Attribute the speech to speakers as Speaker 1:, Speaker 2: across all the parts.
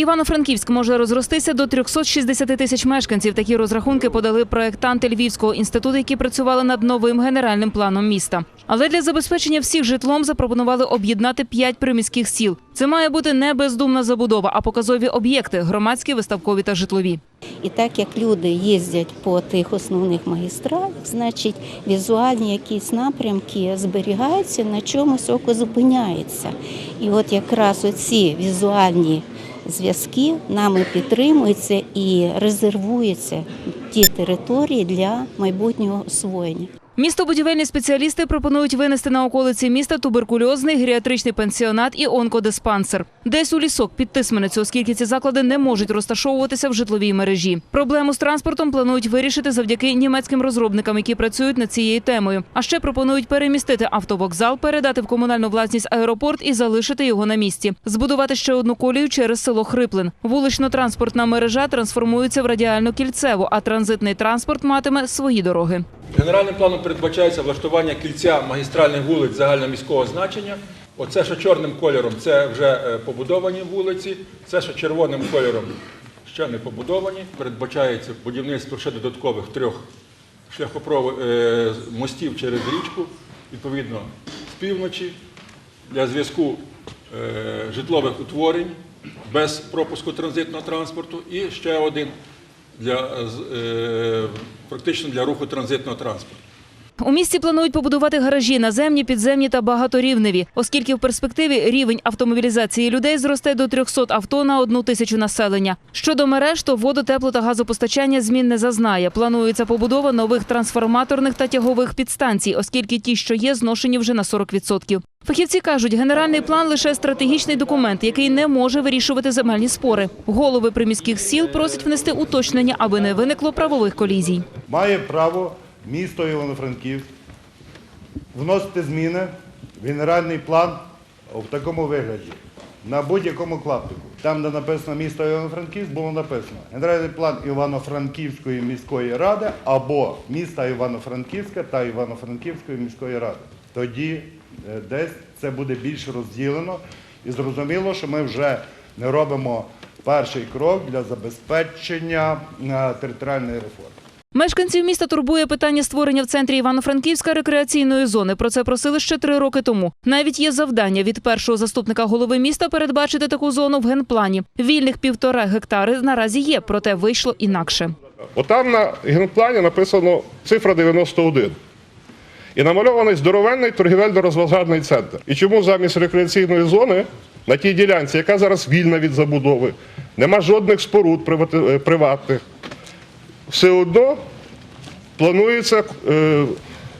Speaker 1: Івано-Франківськ може розростися до 360 тисяч мешканців. Такі розрахунки подали проєктанти Львівського інституту, які працювали над новим генеральним планом міста. Але для забезпечення всіх житлом запропонували об'єднати п'ять приміських сіл. Це має бути не бездумна забудова, а показові об'єкти громадські, виставкові та житлові.
Speaker 2: І так як люди їздять по тих основних магістралях, значить візуальні якісь напрямки зберігаються, на чомусь око зупиняється. І от якраз оці візуальні зв'язки нами підтримуються і резервуються ті території для майбутнього освоєння.
Speaker 1: Містобудівельні спеціалісти пропонують винести на околиці міста туберкульозний геріатричний пансіонат і онкодиспансер. Десь у лісок під Тисменицю, оскільки ці заклади не можуть розташовуватися в житловій мережі. Проблему з транспортом планують вирішити завдяки німецьким розробникам, які працюють над цією темою. А ще пропонують перемістити автовокзал, передати в комунальну власність аеропорт і залишити його на місці. Збудувати ще одну колію через село Хриплин. Вулично-транспортна мережа трансформується в радіальну кільцеву, а транзитний транспорт матиме свої дороги.
Speaker 3: Генеральним планом передбачається влаштування кільця магістральних вулиць загальноміського значення. Оце, що чорним кольором, це вже е, побудовані вулиці, це, що червоним кольором, ще не побудовані. Передбачається будівництво ще додаткових трьох шляхопровод е, мостів через річку, відповідно, з півночі для зв'язку е, житлових утворень без пропуску транзитного транспорту і ще один для, е, е, практично для руху транзитного транспорту.
Speaker 1: У місті планують побудувати гаражі наземні, підземні та багаторівневі, оскільки в перспективі рівень автомобілізації людей зросте до 300 авто на одну тисячу населення. Щодо мереж, то воду, тепло та газопостачання змін не зазнає. Планується побудова нових трансформаторних та тягових підстанцій, оскільки ті, що є, зношені вже на 40%. Фахівці кажуть, генеральний план лише стратегічний документ, який не може вирішувати земельні спори. Голови приміських сіл просять внести уточнення, аби не виникло правових колізій.
Speaker 4: Має право місто Івано-Франківськ вносити зміни в генеральний план в такому вигляді. На будь-якому клаптику. Там, де написано місто Івано-Франківськ, було написано генеральний план Івано-Франківської міської ради або міста Івано-Франківська та Івано-Франківської міської ради. Тоді е, десь це буде більш розділено і зрозуміло, що ми вже не робимо перший крок для забезпечення е, територіальної реформи.
Speaker 1: Мешканців міста турбує питання створення в центрі Івано-Франківська рекреаційної зони. Про це просили ще три роки тому. Навіть є завдання від першого заступника голови міста передбачити таку зону в генплані. Вільних півтора гектари наразі є, проте вийшло інакше.
Speaker 5: Отам на генплані написано цифра 91. І намальований здоровенний торгівельно-розважальний центр. І чому замість рекреаційної зони на тій ділянці, яка зараз вільна від забудови, нема жодних споруд е, приватних, все одно планується е,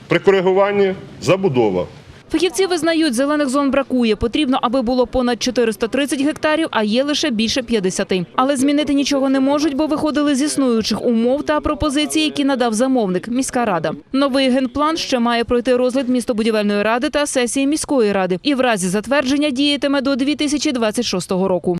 Speaker 5: при коригуванні забудова.
Speaker 1: Фахівці визнають, зелених зон бракує. Потрібно, аби було понад 430 гектарів, а є лише більше 50. Але змінити нічого не можуть, бо виходили з існуючих умов та пропозицій, які надав замовник міська рада. Новий генплан ще має пройти розгляд містобудівельної ради та сесії міської ради, і в разі затвердження діятиме до 2026 року.